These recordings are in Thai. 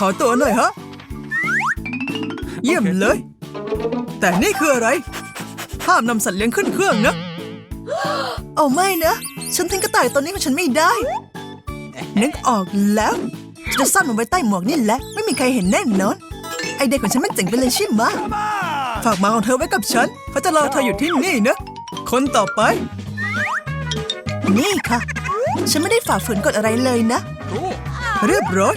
ขอตัวหน่อยฮะ เยี่ยมเลย แต่นี่คืออะไร ห้ามนำสัตว์เลี้ยงขึ้นเครื่องนะ เอาไม่นะ ฉันทิ้งกระต่ายตัวนี้ของฉันไม่ได้ นึกออกแล้วฉันจะซ่อนมันไว้ใต้หมวกนี่แหละ ไม่มีใครเห็นแน่นอน ไอเด็กของฉันมันเจ๋งไปเลยใช่ไหมะฝากหมาของเธอไว้กับฉันเขาจะรอเธออยู่ที่นี่นะ คนต่อไป นี่ค่ะ ฉันไม่ได้ฝ่าฝืนกฎอะไรเลยนะ เรียบร้อย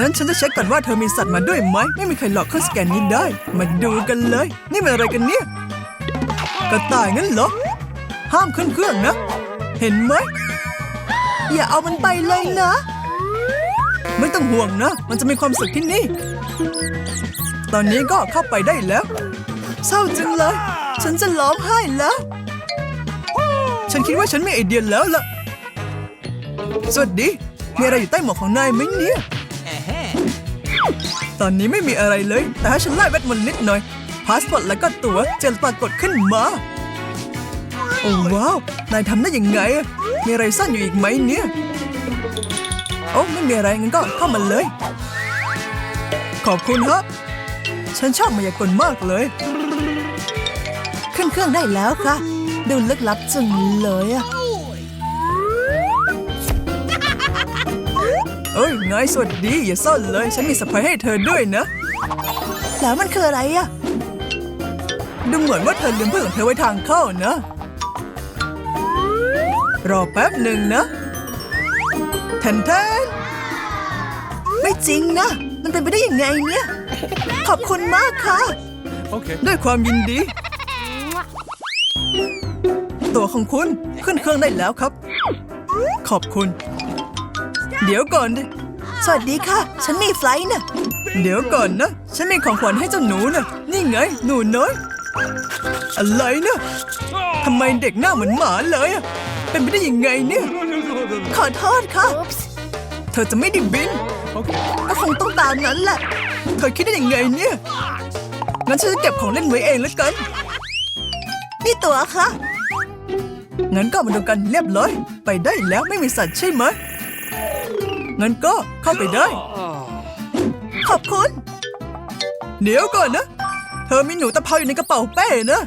นั้นฉันจะเช็คก่อนว่าเธอมีสัตว์มาด้วยไหม ไม่มีใครหลอกเครื่องสแกนนี้ได้ มาดูกันเลย นี่มันอะไรกันเนี่ย กระต่ายงั้นเหรอ ห้ามขึ้นเครื่องนะ เห็นไหม อย่าเอามันไปเลยนะ ไม่ต้องห่วงนะ มันจะมีความสุขที่นี่ ตอนนี้ก็เข้าไปได้แล้ว เศร้าจังเลย ฉันจะร้องไห้แล้ว ฉันคิดว่าฉันมีไอเดียแล้วล่ะ สวัสดี มีอะไรอยู่ใต้หมวกของนายไหมเนี่ย ตอนนี้ไม่มีอะไรเลย แต่ถ้ฉันไล่เวทมนต์นิดหน่อย พาสปอร์ตแล้วก็ตั๋วจะปรากฏขึ้นมา โอ้ว้าว นายทำได้ยังไงอะมีอะไรซ่อนอยู่อีกไหมเนี่ย โอ้ไม่มีอะไรงั้นก็เข้ามาเลย ขอบคุณฮะฉันชอบมายากลมากเลย ขึ้นเครื่องได้แล้วค่ะ ดูลึกลับจังเลยอะ เอ้ยนายสวัสดี อย่าซ่อนเลย ฉันมีเซอร์ไพรส์ให้เธอด้วยนะ แล้วมันคืออะไรอะดูเหมือนว่าเธอลืมเพื่อนของเธอไว้ทางเข้านะ รอแป๊บหนึ่งนะแทนแทนไม่จริงนะ มันเป็นไปได้ยังไงเนี่ย ขอบคุณมากค่ะ Okay. ด้วยความยินดี ตัวของคุณขึ้นเครื่องได้แล้วครับ ขอบคุณ เดี๋ยวก่อนดิสวัสดีค่ะ ฉันมีไฟลท์นะเดี๋ยวก่อนนะ ฉันมีของขวัญให้เจ้าหนูนะนี่ไง หนูน้อย อะไรนะทำไมเด็กหน้าเหมือนหมาเลยอะเป็นไปได้ยังไงเนี่ย ขอโทษค่ะ เธอจะไม่ได้บิน Okay. ก็คงต้องตามนั้นแหละ เธอคิดได้ยังไงเนี่ย งั้นฉันจะเก็บของเล่นไว้เองแล้วกัน นี่ตัวค่ะ งั้นก็มาดูกันเรียบร้อย ไปได้แล้วไม่มีสัตว์ใช่ไหม งั้นก็เข้าไปได้ ขอบคุณ เดี๋ยวก่อนนะ เธอมีหนูตะเภาอยู่ในกระเป๋าเป้นะ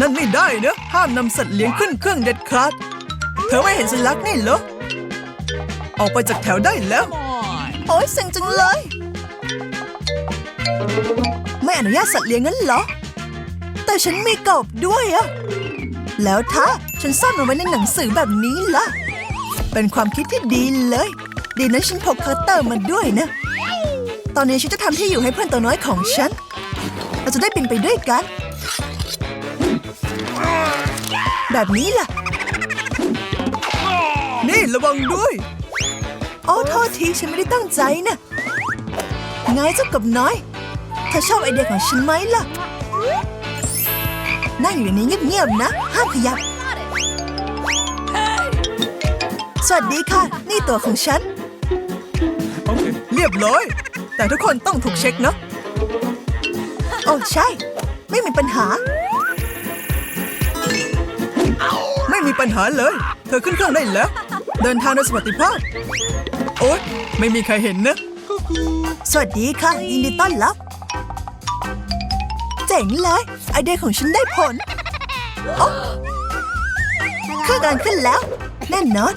นั่นไม่ได้นะ ห้ามนำสัตว์เลี้ยงขึ้นเครื่องเด็ดขาด เธอไม่เห็นสัญลักษณ์นี่เหรอ ออกไปจากแถวได้แล้ว โอ๊ยเซ็งจังเลย ไม่อนุญาตสัตว์เลี้ยงงั้นเหรอ แต่ฉันมีกบด้วยอะ แล้วถ้าฉันซ่อนมันไว้ในหนังสือแบบนี้ล่ะ เป็นความคิดที่ดีเลย ดีนะฉันพกคัตเตอร์มาด้วยนะ ตอนนี้ฉันจะทำที่อยู่ให้เพื่อนตัวน้อยของฉัน เราจะได้บินไปด้วยกัน แบบนี้ล่ะ นี่ระวังด้วยโอ้โทษทีฉันไม่ได้ตั้งใจนะไงเจ้ากบน้อยเธอชอบไอเดียของฉันไหมล่ะ นั่งอยู่ในนี้เงียบๆนะ ห้ามขยับ สวัสดีค่ะ นี่ตัวของฉัน Okay. เรียบร้อย แต่ทุกคนต้องถูกเช็คนะโอ้ใช่ ไม่มีปัญหา ไม่มีปัญหาเลย เธอขึ้นเครื่องได้แล้ว เดินทางโดยสวัสดิภาพ โอ๊ยไม่มีใครเห็นนะ สวัสดีค่ะ ยินดีต้อนรับ เจ๋งเลย ไอเดียของฉันได้ผลโอ๊ะเครื่องการขึ้นแล้ว แน่นอน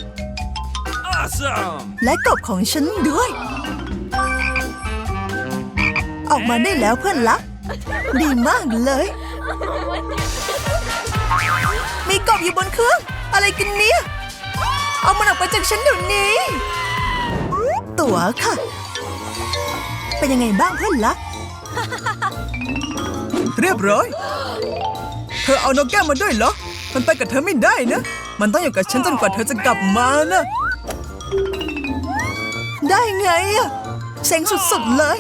Awesome. และกบของฉันด้วย ออกมาได้แล้วเพื่อนรัก ดีมากเลย มีกบอยู่บนเครื่อง อะไรกันเนี่ย เอามันออกไปจากฉันเดี๋ยวนี้ ตั๋วค่ะ เป็นยังไงบ้างเพื่อนรัก เรียบร้อย เธอเอานกแก้วมาด้วยเหรอ มันไปกับเธอไม่ได้นะ มันต้องอยู่กับฉันจนกว่าเธอจะกลับมานะ ได้ไงอะเซ็งสุดๆเลย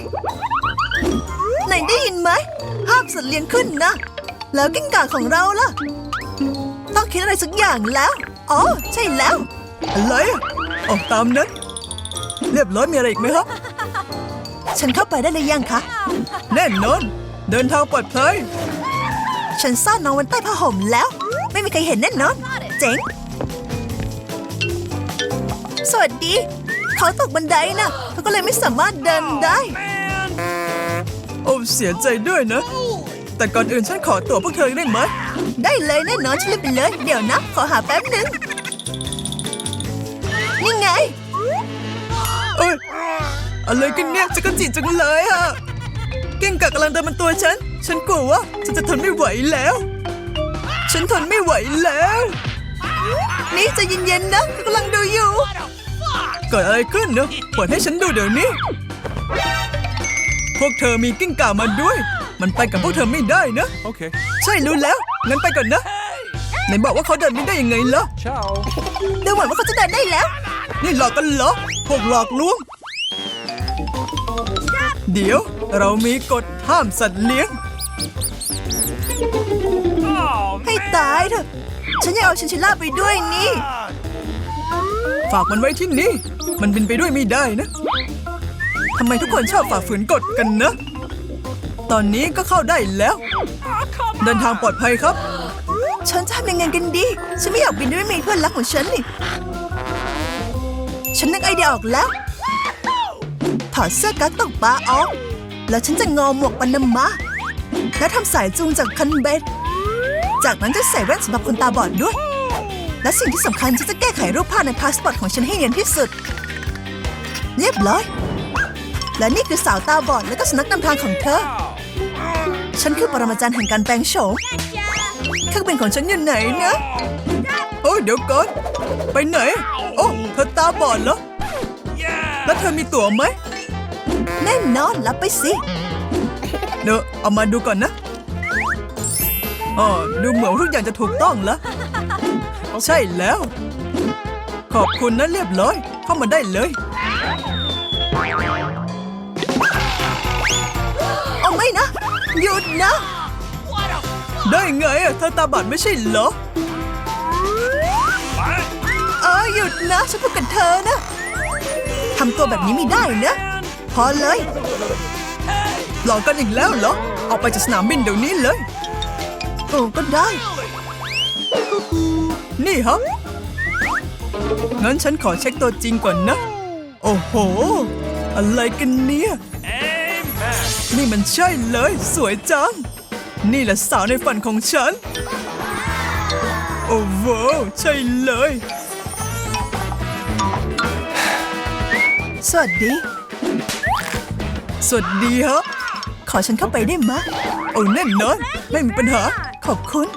ไหนได้ยินไหมห้ามสัตว์เลี้ยงขึ้นนะ แล้วกิ้งก่าของเราล่ะ ต้องคิดอะไรสักอย่างแล้ว อ๋อ ใช่แล้ว อะไรอะออกตามนั้น เรียบร้อยมีอะไรอีกไหมครับฉันเข้าไปได้หรือยังคะ แน่นอน เดินทางปลอดภัยฉันซ่อนน้องไว้ใต้ผ้าห่มแล้ว ไม่มีใครเห็นแน่นอน เจ๋ง สวัสดี เขาตกบันไดนะเขาก็เลยไม่สามารถเดินได้ โอ้เสียใจด้วยนะ แต่ก่อนอื่นฉันขอตัวพวกเธอได้ไหมได้เลยแน่นอนฉันรีบไปเลย เดี๋ยวนะ ขอหาแป๊บหนึ่งนี่ไง เอ้ย อะไรกันเนี่ยจะกระจิจังเลยอะเก่งกะกำลังเดินมันตัวฉัน ฉันกลัวว่าฉันจะทนไม่ไหวแล้ว ฉันทนไม่ไหวแล้ว นี่ใจะเย็นๆนะกำลังดูอยู่ เกิดอะไรขึ้นเนอะเปิดให้ฉันดูเดี๋ยวนี้ พวกเธอมีกิ้งก่ามาด้วย มันไปกับพวกเธอไม่ได้นะ Okay. ใช่รู้แล้ว งั้นไปก่อนนะไหนบอกว่าเขาเดินไม่ได้ยังไงล่ะ Ciao. ดูเหมือนว่าเขาจะเดินได้แล้ว นี่หลอกกันเหรอ พวกหลอกลวง เดี๋ยวเรามีกฎห้ามสัตว์เลี้ยง Oh, ให้ตายเถอะ ฉันอยากเอาชินชิล่าไปด้วยนี่ ฝากมันไว้ที่นี่ มันบินไปด้วยไม่ได้นะ ทำไมทุกคนชอบฝ่าฝืนกฎกันนะ ตอนนี้ก็เข้าได้แล้ว เดินทางปลอดภัยครับ ฉันจะทำยังไงกันดี ฉันไม่อยากบินด้วยมีเพื่อนรักของฉันนี่ ฉันนึกไอเดียออกแล้ว ถอดเสื้อกั๊กตกปลาออก แล้วฉันจะงอหมวกปานามาและทำสายจูงจากคันเบ็ด จากนั้นจะใส่แว่นสำหรับคนตาบอดด้วย และสิ่งที่สำคัญฉันจะแก้ไขรูปภาพในพาสปอร์ตของฉันให้เนียนที่สุด เรียบร้อย และนี่คือสาวตาบอดและก็สนักนำทางของเธอ ฉันคือปรมาจารย์แห่งการแปลงโฉมเครื่องบินของฉันอยู่ไหนนะ โอ้ยเดี๋ยวก่อน ไปไหน โอ้เธอตาบอดเหรอ yeah. แล้วเธอมีตั๋วไหม แน่นอนรับไปสิเดี๋ยวเอามาดูก่อนนะอ๋อดูเหมือนทุกอย่างจะถูกต้องแล้ว ใช่แล้ว ขอบคุณนะเรียบร้อย เข้ามาได้เลย หยุดนะ ได้ไงอะเธอตาบอดไม่ใช่เหรอ เออหยุดนะ ฉันพูดกับเธอนะทำตัวแบบนี้ไม่ได้นะ พอเลยหลอกกันอีกแล้วเหรอ ออกไปจากสนามบินเดี๋ยวนี้เลยโอ้ก็ได้ นี่ครับงั้นฉันขอเช็คตัวจริงก่อนนะ โอ้โห อะไรกันเนี่ย นี่มันใช่เลย สวยจัง นี่แหละสาวในฝันของฉัน โอ้โหใช่เลย สวัสดี สวัสดีฮะ ขอฉันเข้าไปได้ไหมะโอ้แน่นอน ไม่มีปัญหา ขอบคุณ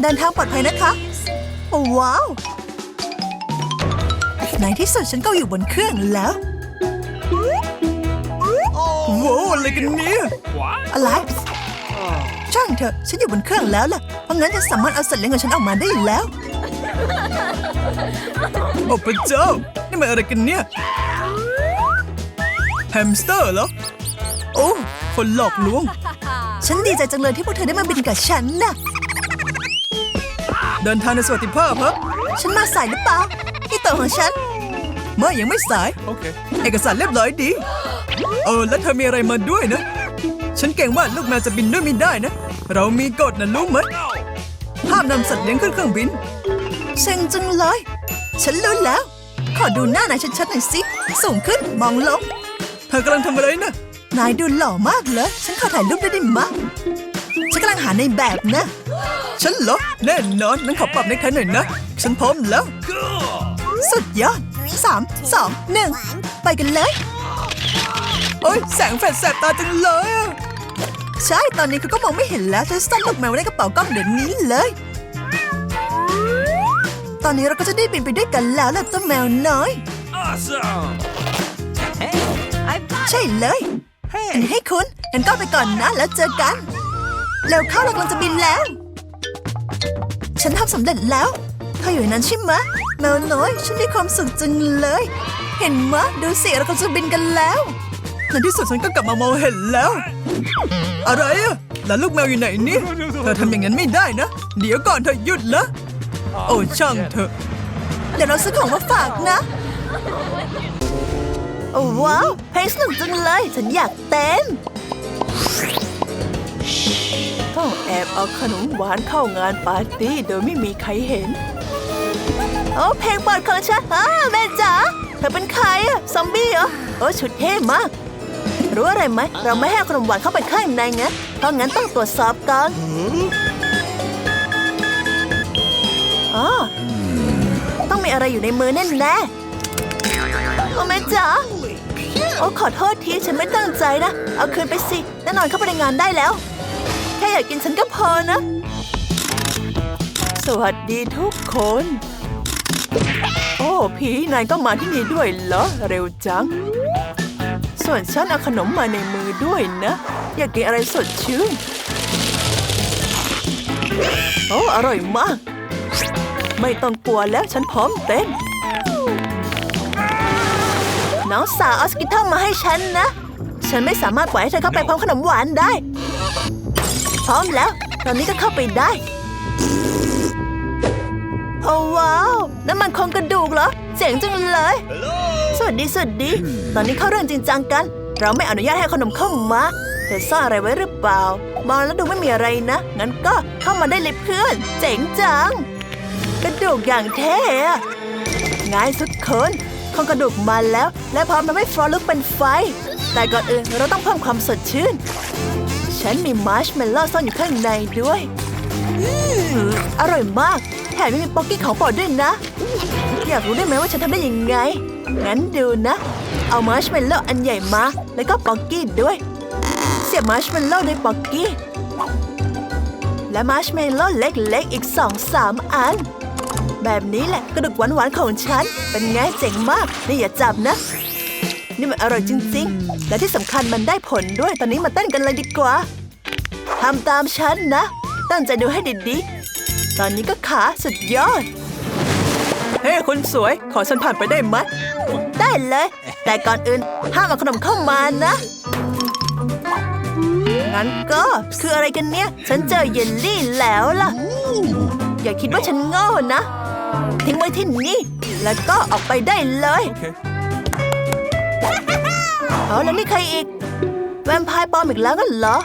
เดินทางปลอดภัยนะคะ โอ้ว้าว ในที่สุดฉันก็อยู่บนเครื่องแล้ว โว้วอะไรกันเนี่ย What? อะไรช่างเถอะ ฉันอยู่บนเครื่องแล้วล่ะ เพราะงั้นจะสามารถเอาสัตว์เลี้ยงของฉันออกมาได้แล้ว โอ้พระเจ้า นี่มันอะไรกันเนี่ย แฮมสเตอร์เหรอ โอ้ คนหลอกลวง ฉันดีใจจังเลยที่พวกเธอได้มาบินกับฉันน่ะเดินทางในสวัสดิภาพครับฉันมาสายหรือเปล่าที่ตัวของฉัน เมื่อยังไม่สาย Okay. เอกสารเรียบร้อยดี เออ แล้วเธอมีอะไรมาด้วยนะ ฉันเก่งว่าลูกแมวจะบินด้วยไม่ได้นะ เรามีกฎนะรู้ไหม No. ห้ามนำสัตว์เลี้ยงขึ้นเครื่องบินเซ็งจังเลย ฉันรู้แล้ว ขอดูหน้านายชัดๆหน่อยสิ สูงขึ้นมองลง เธอกำลังทำอะไรนะ นายดูหล่อมากเลย ฉันขอถ่ายรูปได้ไหมะฉันกำลังหาในแบบนะ ฉันเหรอ แน่นอนงั้นขอปรับในคันหน่อยนะ ฉันพร้อมแล้ว Cool. สุดยอดสามสองหนึ่งไปกันเลย โอ้ยแสงแฟลชแสบตาจังเลยอะใช่ตอนนี้เขาก็มองไม่เห็นแล้วฉันซ่อนลูกแมวไว้ในกระเป๋ากล้องเดี๋ยวนี้เลย ตอนนี้เราก็จะได้บินไปด้วยกันแล้วล่ะเจ้าแมวน้อย Awesome. ใช่เลยอันนี้ให้คุณงั้นก็ไปก่อนนะแล้วเจอกันเร็วเข้าเรากำลังจะบินแล้ว ฉันทำสำเร็จแล้วเธออยู่ในนั้นใช่ไหมะแมวน้อย ฉันมีความสุขจังเลย เห็นมะดูสิเรากำลังจะบินกันแล้ว ในที่สุดฉันก็กลับมามองเห็นแล้ว อะไรอะแล้วลูกแมวอยู่ไหนนี่เธอทำอย่างนั้นไม่ได้นะ เดี๋ยวก่อนเธอหยุดละโอ้ช่างเถอะ เดี๋ยวเราซื้อของมาฝากนะ โอ้ว้าวเพลงสนุกจังเลย ฉันอยากเต้น ต้องแอบเอาขนมหวานเข้างานปาร์ตี้โดยไม่มีใครเห็น โอ้เพลงโปรดของฉันอ้าแม่จ๋าเธอเป็นใครอะซอมบี้เหรอ โอ้ชุดเท่มาก รู้อะไรไหม เราไม่ให้ขนมหวานเข้าไปข้างในไงเพราะงั้นต้องตรวจสอบก่อนอ๋อต้องมีอะไรอยู่ในมือแน่แน่โอ้แม่จ๋าโอ้ขอโทษทีฉันไม่ตั้งใจนะ เอาคืนไปสิแน่นอนเข้าไปในงานได้แล้ว แค่อยากกินฉันก็พอนะ สวัสดีทุกคน โอ้ผีนายก็มาที่นี่ด้วยเหรอ เร็วจัง ส่วนฉันเอาขนมมาในมือด้วยนะ อยากกินอะไรสดชื่น โอ้อร่อยมาก ไม่ต้องกลัวแล้วฉันพร้อมเต้น น้องสาวเอาสกิทเทิลมาให้ฉันนะ ฉันไม่สามารถปล่อยให้เธอเข้าไปพร้อมขนมหวานได้ พร้อมแล้ว ตอนนี้ก็เข้าไปได้ โอ้ว้าวนั่นมันคงกระดูกเหรอ เจ๋งจังเลยส วัสดีสวัสดี ตอนนี้เข้าเรื่องจริงจังกัน เราไม่อนุญาตให้ขนมเข้ามาเธอซ่อนอะไรไว้หรือเปล่า มองแล้วดูไม่มีอะไรนะ งั้นก็เข้ามาได้เลยเพื่อน เจ๋งจัง กระดูกอย่างเท่อะง่ายสุดคนโครงกระดูกมาแล้ว และพร้อมทำให้ฟลอร์ลุกเป็นไฟ แต่ก่อนอื่นเราต้องเพิ่มความสดชื่น ฉันมีมาร์ชเมลโล่ซ่อนอยู่ข้างในด้วยอืมอร่อยมาก แถมยังมีป๊อกกี้ของโปรดด้วยนะ อยากรู้ได้ไหมว่าฉันทำได้ยังไง งั้นดูนะ เอามาร์ชเมลโล่อันใหญ่มา แล้วก็ป๊อกกี้ด้วย เสียบมาร์ชเมลโล่ในป๊อกกี้ และมาร์ชเมลโล่เล็กๆ อีกสองสามอัน แบบนี้แหละกระดูกหวานๆของฉัน เป็นไงเจ๋งมากนี่อย่าจับนะ นี่มันอร่อยจริง ๆ และที่สำคัญมันได้ผลด้วย ตอนนี้มาเต้นกันเลยดีกว่าทำตามฉันนะ ตั้งใจดูให้ดีๆ ตอนนี้ก็ขาสุดยอด เฮ้ คนสวย ขอฉันผ่านไปได้ไหม ได้เลย แต่ก่อนอื่นห้ามเอาขนมเข้ามานะ งั้นก็คืออะไรกันเนี่ย ฉันเจอเยลลี่แล้วล่ะ อย่าคิดว่าฉันโง่นะ ทิ้งไว้ที่นี่ แล้วก็ออกไปได้เลยเอาแล้วนี่ใครอีก แวมไพร์ปลอมอีกแล้วกันเหรอ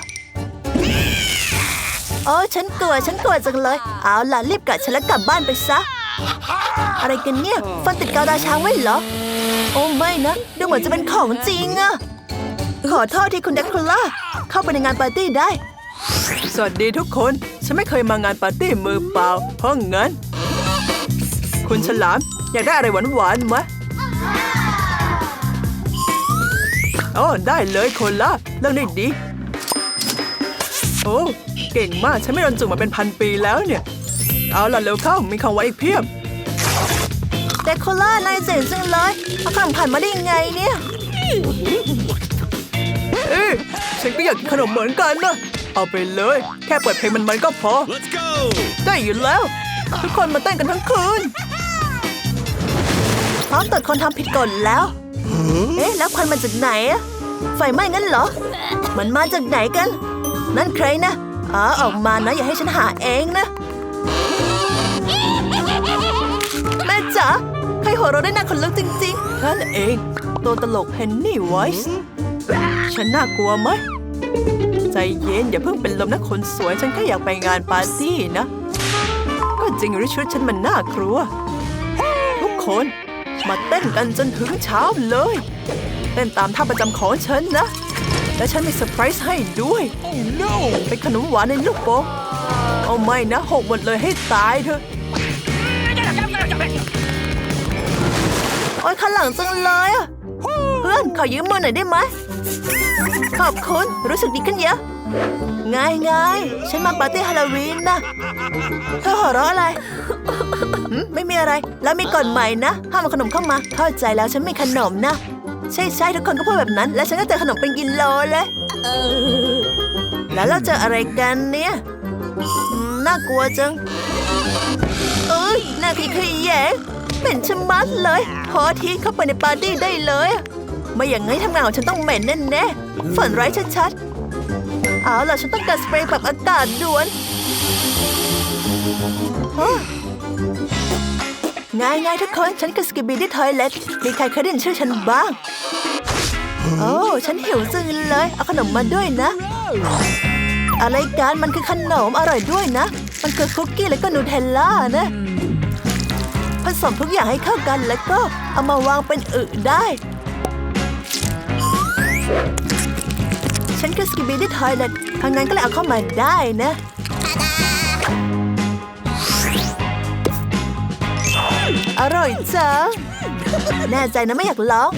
โอ้ฉันกลัว ฉันกลัวจังเลย เอาล่ะรีบกัดฉันแล้วกลับบ้านไปซะ อะไรกันเนี่ย ฟันติดกาวดาช้างไว้เหรอ โอ้ไม่นะ ดูเหมือนจะเป็นของจริงอะขอโทษที่คุณเดคคูล่าเข้าไปในงานปาร์ตี้ได้ สวัสดีทุกคน ฉันไม่เคยมางานปาร์ตี้มือเปล่า เพราะงั้น คุณฉลาม อยากได้อะไรหวานๆไหมโอ้ได้เลยคนละเรื่องได้ดี โอ้เก่งมาก ฉันไม่โดนจุกมาเป็นพันปีแล้วเนี่ย เอาล่ะเร็วเข้ามีของไว้อีกเพียบ ดคคูล่านายเจ๋งจังเลยเอาขนมผ่านมาได้ยังไงเนี่ยเอ๊ะฉันก็อยากกินขนมเหมือนกันนะเอาไปเลย แค่เปิดเพลงมันๆก็พอ Let's go! ได้อยู่แล้ว ทุกคนมาเต้นกันทั้งคืนพร้อมตรวจคนทำผิดกฎแล้ว เอ๊ะ แล้วควันมาจากไหนอะไฟไหม้งั้นเหรอ มันมาจากไหนกัน นั่นใครนะอ๋อออกมานะอย่าให้ฉันหาเองนะ แม่จ๋า ใครหัวเราะได้น่าขนลุกจริงๆนั่นเอง ตัวตลกเฮนนี่ไวส์ฉันน่ากลัวไหม ใจเย็นอย่าเพิ่งเป็นลมนะคนสวย ฉันแค่อยากไปงานปาร์ตี้นะ ก็จริงหรือชุดฉันมันน่ากลัว ทุกคนมาเต้นกันจนถึงเช้าเลย เต้นตามท่าประจำของฉันนะ และฉันมีเซอร์ไพรส์ให้ด้วย Oh no! เป็นขนมหวานในลูกโป่งเอาไม่นะหกหมดเลยให้ตายเถอะ โอ๊ยขันหลังจังเลยอะเพื่อนขอยืมมือหน่อยได้ไหมขอบคุณรู้สึกดีขึ้นเยอะง่ายง่ายฉันมาปาร์ตี้ฮาโลวีนนะเธอหัวเราะอะไรไม่มีอะไร แล้วมีกฎใหม่นะ ห้ามเอาขนมเข้ามา เข้าใจแล้วฉันไม่ขนมนะ ใช่ใช่ทุกคนก็พูดแบบนั้น และฉันก็เจอขนมเป็นกิโลเลยแล้วเราเจออะไรกันเนี่ยน่ากลัวจัง เอ้ยน่าขี้ขยแยง ม็นชะมัดเลยพอทีเข้าไปในปาร์ตี้ได้เลย ไม่อย่างงี้ทำงานของฉันต้องเหม็นแน่ๆฝันร้ายชัดๆ เอาล่ะฉันต้องการสเปรย์ปรับอากาศด่วนง่ายๆทุกคนฉันคือสกิบี้ที่ทอยเล็ตมีใครเคยได้ยินชื่อฉันบ้าง โอ้ฉันหิวจังเลย เอาขนมมาด้วยนะ อะไรกันมันคือขนมอร่อยด้วยนะ มันคือคุกกี้แล้วก็นูเทลล่านะ ผสมทุกอย่างให้เข้ากันแล้วก็เอามาวางเป็นอึได้ ฉันคือสกิบิดี้ทอยเลตทางนั้นก็เลยเอาเข้ามาได้นะอร่อยจังแน่ใจนะไม่อยากลอง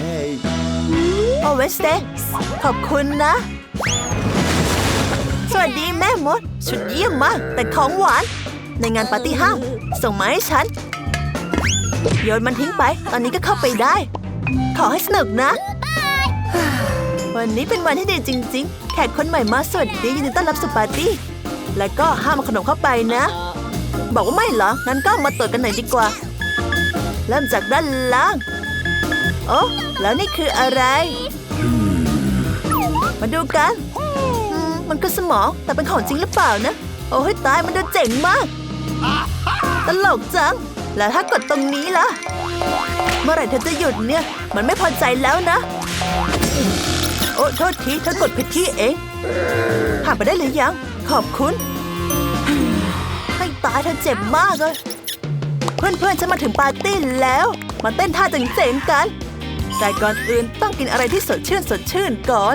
โอเวสเตขอบคุณนะ สวัสดีแม่มดชุดเยี่ยมมาก แต่ของหวาน ในงานปาร์ตี้ห้าง ส่งมาให้ฉัน โยนมันทิ้งไป ตอนนี้ก็เข้าไปได้ ขอให้สนุกนะ วันนี้เป็นวันที่ดีจริง ๆ แขกคนใหม่มาสวัสดียินดีต้อนรับสู่ปาร์ตี้ แล้วก็ห้ามขนมเข้าไปนะ บอกว่าไม่เหรอ งั้นก็มาตรวจกันหน่อยดีกว่า เริ่มจากด้านล่าง โอ้แล้วนี่คืออะไร มาดูกันมมันคือสมองแต่เป็นของจริงหรือเปล่านะ โอ้ยตายมันดูเจ๋งมาก ตลกจัง แล้วถ้ากดตรงนี้ล่ะ เมื่อไหร่เธอจะหยุดเนี่ย มันไม่พอใจแล้วนะ โอ้โทษทีเธอกดผิดที่เองผ่านไปได้หรือยัง ขอบคุณ ให้ตายเธอเจ็บมากเลยเพื่อนๆฉันมาถึงปาร์ตี้แล้ว มาเต้นท่าเจ๋งๆกันแต่ก่อนอื่นต้องกินอะไรที่สดชื่นสดชื่นก่อน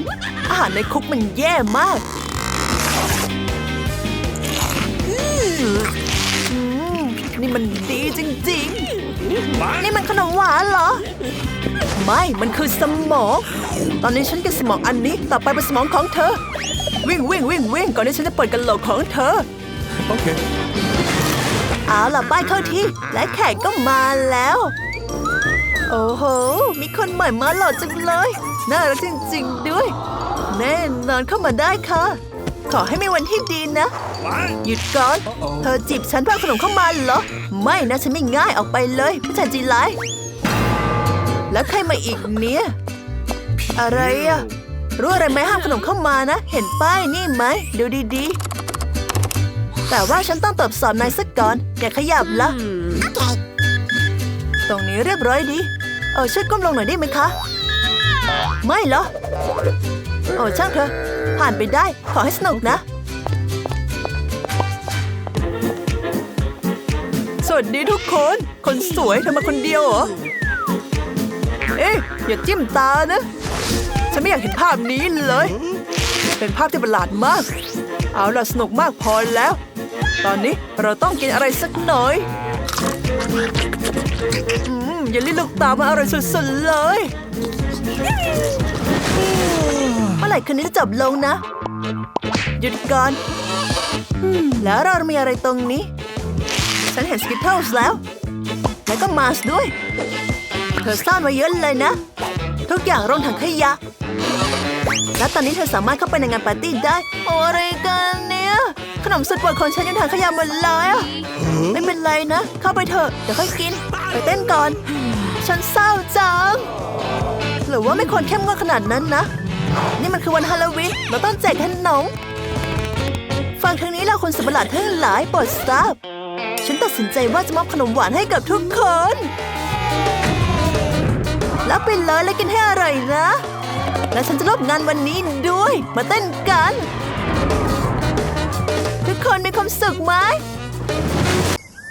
อาหารในคุกมันแย่มาก นี่มันดีจริงๆ นี่มันขนมหวานเหรอ ไม่ มันคือสมอง ตอนนี้ฉันกินสมองอันนี้ ต่อไปเป็นสมองของเธอ วิ่งวิ่งวิ่งวิ่งก่อนที่ฉันจะเปิดกระโหลกของเธอ Okay. เอาล่ะป้ายเข้าที่ และแขกก็มาแล้ว โอ้โห มีคนใหม่มาหล่อจังเลย น่ารักจริง ๆ ด้วย แน่นอนเข้ามาได้ค่ะ ขอให้มีวันที่ดีนะ What? หยุดก่อน เธอจีบฉันเพื่อเอาขนมเข้ามาเหรอ ไม่นะฉันไม่ง่ายออกไปเลยผู้ชายจีร้ายแล้วใครมาอีกเนี่ย อะไรอะรู้อะไรไหมห้ามขนมเข้ามานะ เห็นป้ายนี่ไหมดูดีๆ แต่ว่าฉันต้องตรวจสอบนายสักก่อน อย่าขยับละตรงนี้เรียบร้อยดี เออช่วยก้มลงหน่อยได้ไหมคะ ไม่เหรอ โอ้ช่างเถอะผ่านไปได้ ขอให้สนุกนะ วัสดีทุกคน คนสวยเธอมาคนเดียวเหรอ เอ๊ะอย่าจิ้มตานะ ฉันไม่อยากเห็นภาพนี้เลย เป็นภาพที่ประหลาดมาก เอาล่ะสนุกมากพอแล้ว ตอนนี้เราต้องกินอะไรสักหน่อยอืมอย่าลิ้นลูกตามาอร่อยสุดๆเลย เมื่อไหร่คืนนี้จะจบลงนะ หยุดก่อน แล้วเรามีอะไรตรงนี้ ฉันเห็นสกิทเทิลส์แล้ว แล้วก็มาสด้วย เธอซ่อนไว้เยอะเลยนะ ทุกอย่างลงถังขยะ และตอนนี้เธอสามารถเข้าไปในงานปาร์ตี้ได้ โอ้อะไรกันเนี่ย ขนมสุดโปรดของฉันยังถังขยะหมดเลยอะไม่เป็นไรนะ เข้าไปเถอะ เดี๋ยวค่อยกิน ไปเต้นก่อน ฉันเศร้าจัง หรือว่าไม่ควรเข้มงวดขนาดนั้นนะ นี่มันคือวันฮาโลวีน เราต้องแจกขนมฟังทางนี้เราคนสุดประหลาดทั้งหลายโปรดทราบ ฉันตัดสินใจว่าจะมอบขนมหวานให้กับทุกคน แล้วไปเลยและกินให้อร่อยนะ และฉันจะรบงานวันนี้ด้วย มาเต้นกัน ทุกคนมีความสุขไหม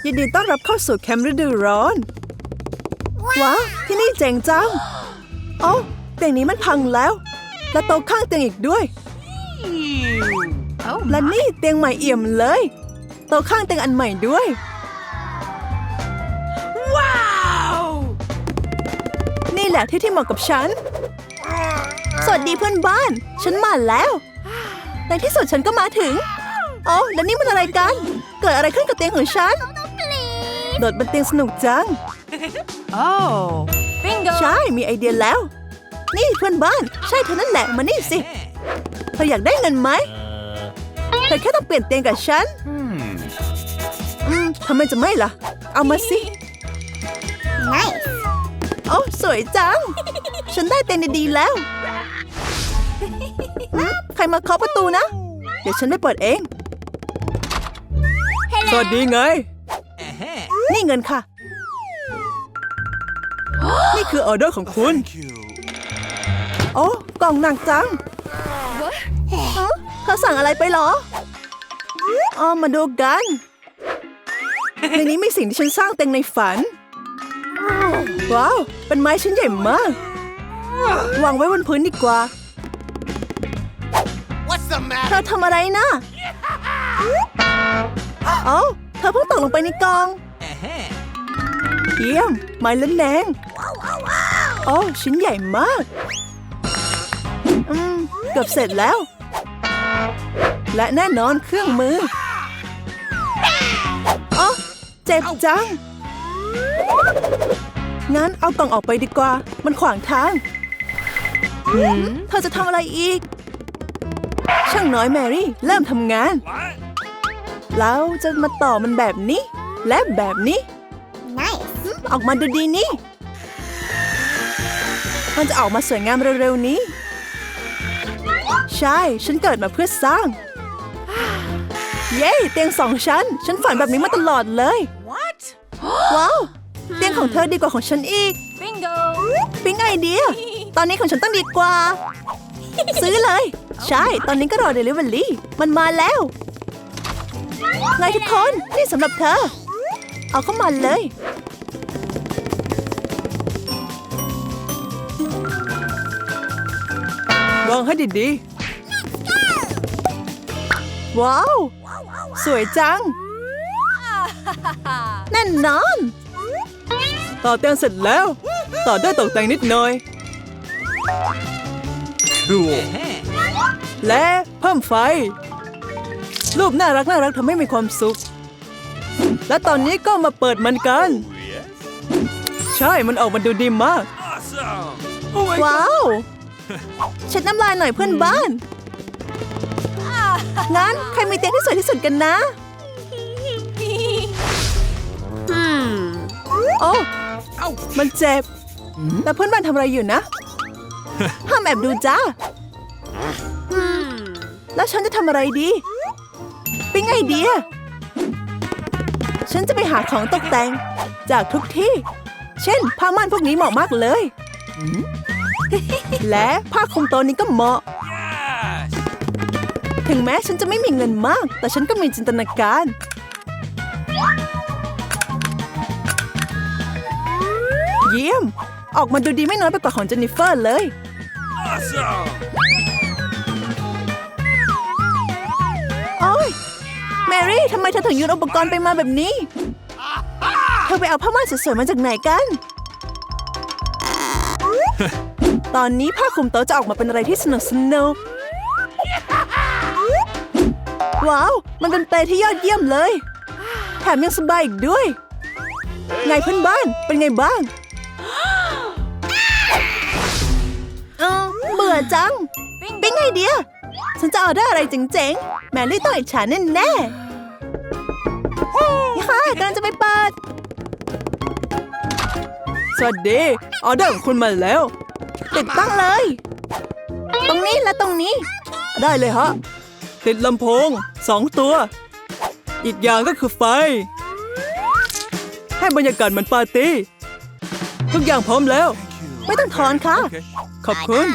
ยินดีต้อนรับเข้าสู่แคมป์ฤดูร้อน ว้าวที่นี่เจ๋งจังโอ้เตียงนี้มันพังแล้ว และโต๊ะข้างเตียงอีกด้วย และนี่เตียงใหม่เอี่ยมเลย โต๊ะข้างเตียงอันใหม่ด้วย Wow! นี่แหละที่ที่เหมาะกับฉัน สวัสดีเพื่อนบ้าน ฉันมาแล้ว ในที่สุดฉันก็มาถึงโอ้แล้วนี่มันอะไรกัน เกิดอะไรขึ้นกับเตียงของฉัน โดดบนเตียงสนุกจัง Oh, bingo! ใช่ มีไอเดียแล้ว นี่เพื่อนบ้าน ใช่เธอนั่นแหละ มานี่สิ เธออยากได้เงินไหมเธอแค่ต้องเปลี่ยนเตียงกับฉัน Hmm. อืม ทำไมจะไม่ล่ะ เอามาสิโอ้สวยจัง ฉันได้เตียงดีๆแล้วอืมใครมาเคาะประตูนะ เดี๋ยวฉันไปเปิดเอง สวัสดีไง นี่เงินค่ะ นี่คือออเดอร์ของคุณ Thank you. โอ้กล่องหนักจังฮะเธอสั่งอะไรไปเหรออ๋อมาดูกัน ในนี้มีสิ่งที่ฉันสร้างเต็งในฝัน ว้าว เป็นไม้ชิ้นใหญ่มาก วางไว้บนพื้นดีกว่า เธอทำอะไรนะเอ้าเธอเพิ่งตกลงไปในกอง เยี่ยม ไม้ละแนงโอ้ชิ้นใหญ่มาก อืม เกือบเสร็จแล้ว และแน่นอนเครื่องมืออ๋อ เจ็บจัง งั้นเอากล่องออกไปดีกว่า มันขวางทางหืมเธอจะทำอะไรอีก ช่างน้อยแมรี่ เริ่มทำงาน แล้วจะมาต่อมันแบบนี้ และแบบนี้หืมออกมาดูดีนี่ มันจะออกมาสวยงามเร็วๆนี้ ใช่ ฉันเกิดมาเพื่อสร้าง เย้เตียงสองชั้น ฉันฝันแบบนี้มาตลอดเลย What? ว้าว เตียงของเธอดีกว่าของฉันอีก Bingo! ปิ๊งไอเดีย ตอนนี้ของฉันต้องดีกว่า ซื้อเลย ใช่ ตอนนี้ก็รอเดลิเวอรี่ มันมาแล้ว ไงทุกคน นี่สำหรับเธอ เอาเข้ามาเลย วางให้ดี ว้าว สวยจัง แน่นอนๆต่อเตียงเสร็จแล้ว ต่อด้วยตกแต่งนิดหน่อย Cool. และเพิ่มไฟ รูปน่ารักน่ารักทำให้มีความสุข และตอนนี้ก็มาเปิดมันกัน ใช่ มันออกมาดูดีมาก Awesome. โอ้ยว้าว เช็ดน้ำลายหน่อยเพื่อนบ้าน งั้นใครมีเตียงที่สวยที่สุดกันนะโอ้มันเจ็บแต่เพื่อนบ้านทำอะไรอยู่นะ ห้ามแอบดูจ้า แล้วฉันจะทำอะไรดีปิ๊งไอเดียฉันจะไปหาของตกแต่ง จากทุกที่ เช่น ผ้าม่านพวกนี้เหมาะมากเลย และผ้าคลุมโตะนี้ก็เหมาะ Yes. ถึงแม้ฉันจะไม่มีเงินมาก แต่ฉันก็มีจินตนาการ เยี่ยม ออกมาดูดีไม่น้อยไปกว่าของเจนนิเฟอร์เลย Awesome. โอ้ยแมรี่ทำไมเธอถึงโยนอุปกรณ์ไปมาแบบนี้ เธอไปเอาผ้าม่านสวยๆมาจากไหนกัน ตอนนี้ผ้าคลุมโต๊ะจะออกมาเป็นอะไรที่สนุกสนุก ว้าว มันเป็นเปลที่ยอดเยี่ยมเลย แถมยังสบายอีกด้วย ไงเพื่อนบ้านเป็นไงบ้างเออเบื่อจังปิ๊งไอเดียฉันจะเอาได้อะไรเจ๋งๆ แมรี่ต้องอิจฉาแน่แน่ๆนี่ค่ะกำลังจะไปเปิด สวัสดี ออเดอร์ของคุณมาแล้ว ติดตั้งเลย ตรงนี้และตรงนี้ ได้เลยฮะ ติดลำโพงสองตัว อีกอย่างก็คือไฟ ให้บรรยากาศเหมือนปาร์ตี้ ทุกอย่างพร้อมแล้ว ไม่ต้องถอนค่ะ Okay. ขอบคุณ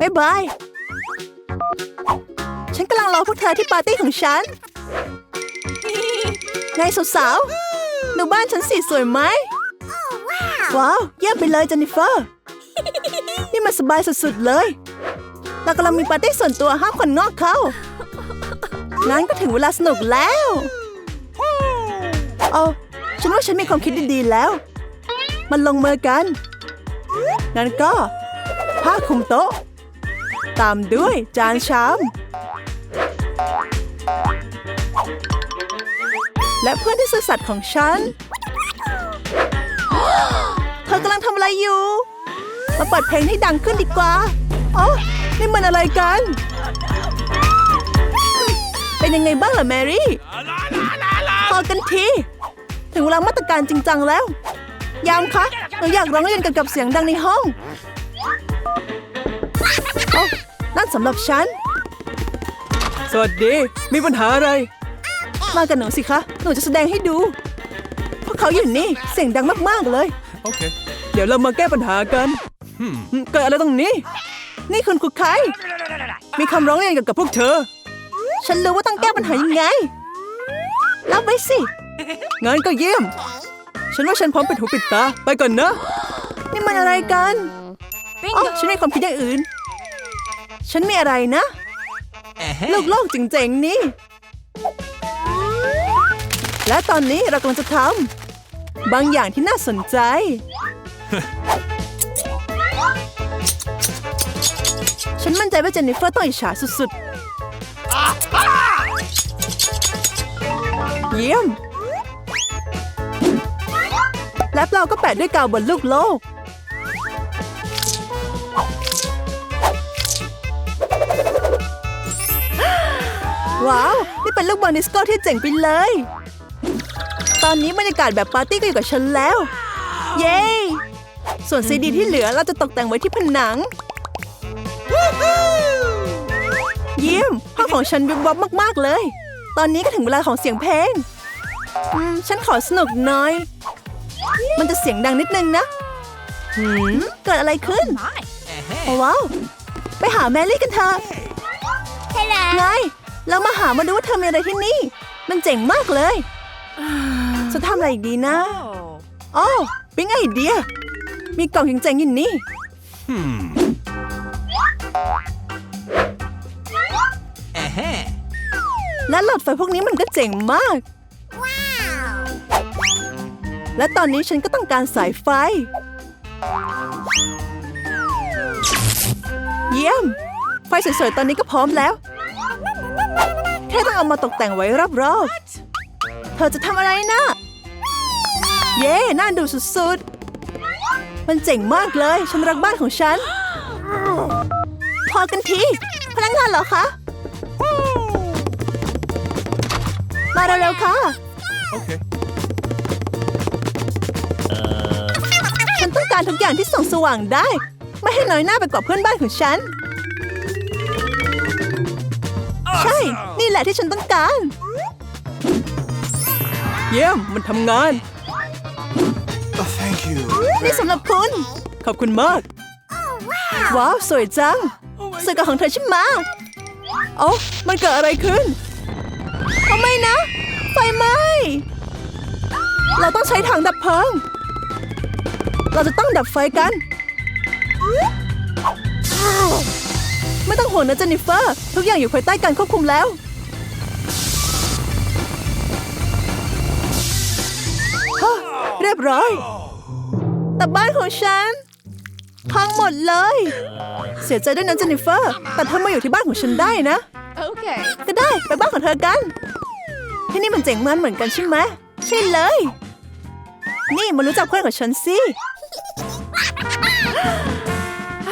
บ๊ายบาย ฉันกำลังรอพวกเธอที่ปาร์ตี้ของฉันไงสาวๆดูบ้านฉันสิสวยไหม ว้าว เยี่ยมไปเลยเจนนิเฟอร์ นี่มันสบายสุดๆเลย เรากำลังมีปาร์ตี้ส่วนตัวห้ามคนนอกเข้า งั้นก็ถึงเวลาสนุกแล้วเอาฉันว่าฉันมีความคิดดีๆแล้ว มันลงมือกันงั้นก็ ผ้าคลุมโต๊ะ ตามด้วยจานชาม และเพื่อนที่ซื่อสัตย์ของฉัน เธอกำลังทำอะไรอยู่ มาเปิดเพลงให้ดังขึ้นดีกว่าโอ้นี่มันอะไรกัน เป็นยังไงบ้างล่ะแมรี่พอกันที ถึงเวลามาตรการจริงจังแล้ว ยามคะหนูอยากร้องเรียนเกี่ยวกับเสียงดังในห้องโอ้นั่นสำหรับฉัน สวัสดี มีปัญหาอะไร มากับหนูสิคะ หนูจะแสดงให้ดูพวกเขาอยู่นี่ เสียงดังมากๆเลย Okay. เดี๋ยวเรามาแก้ปัญหากัน Hmm. อืมเกิดอะไรตรงนี้ นี่คุณคุกไคมีคำร้องเรียนเกี่ยวกับพวกเธอ ฉันรู้ว่าต้องแก้ปัญหายังไงรับไว้สิงั้นก็เยี่ยม ฉันว่าฉันพร้อมปิดหูปิดตา ไปก่อนนะ นี่มันอะไรกันอ๋อ Bingo. ฉันมีความคิดอย่างอื่น ฉันมีอะไรนะลูกโลกจริงๆนี่ และตอนนี้เรากำลังจะทำบางอย่างที่น่าสนใจฉันมั่นใจว่าเจนนิเฟอร์ต้องอิจฉาสุดๆ เยี่ยม และเราก็แปะด้วยกาวบนลูกโลก ว้าว นี่เป็นลูกบอลดิสโก้ที่เจ๋งไปเลย ตอนนี้บรรยากาศแบบปาร์ตี้ก็อยู่กับฉันแล้ว เย้ ส่วนซีดีที่เหลือเราจะตกแต่งไว้ที่ผนัง เยี่ยม องของฉันวิบวับมากๆเลย ตอนนี้ก็ถึงเวลาของเสียงเพลงอืมฉันขอสนุกหน่อย มันจะเสียงดังนิดนึงนะหืมเกิดอะไรขึ้น Nice. โอ้ว้าว ไปหาแมรี่กันเถอะไง เรามาหามาดูว่าเธอมีอะไรที่นี่ มันเจ๋งมากเลยจะทำอะไรอีกดีนะ Oh. อ๋อปิ๊งไอเดีย มีกล่องเจ๋งๆอยู่นี่ และหลอดไฟพวกนี้มันก็เจ๋งมากและตอนนี้ฉันก็ต้องการสายไฟ เยี่ยม ไฟสวยๆ ตอนนี้ก็พร้อมแล้ว แค่ต้องเอามาตกแต่งไว้รอบๆ เธอจะทำอะไรนะ เย้ น่าดูสุดๆ มันเจ๋งมากเลย ฉันรักบ้านของฉัน พอกันที พนักงานเหรอคะมา เร็วๆค่ะ Okay. ฉันต้องการทุกอย่างที่ส่องสว่างได้ ไม่ให้น้อยหน้าไปกว่าเพื่อนบ้านของฉัน ใช่ นี่แหละที่ฉันต้องการ เยี่ยม มันทำงาน Oh, thank you. นี่สำหรับคุณ ขอบคุณมาก ว้าว สวยจังสวยกับของเธอใช่ไหมโอ้มันเกิดอะไรขึ้นเอาไม่นะ ไฟไหม้ เราต้องใช้ถังดับเพลิง เราจะต้องดับไฟกัน ไม่ต้องห่วงนะเจนนิเฟอร์ ทุกอย่างอยู่ภายใต้การควบคุมแล้วฮะเรียบร้อย แต่บ้านของฉัน พังหมดเลย เสียใจด้วยนะเจนนิเฟอร์ แต่เธอมาอยู่ที่บ้านของฉันได้นะ Okay. ก็ได้ไปบ้านของเธอกัน ที่นี่มันเจ๋งมันเหมือนกันใช่ไหมใช่เลย นี่มารู้จักเพื่อนของฉันสิ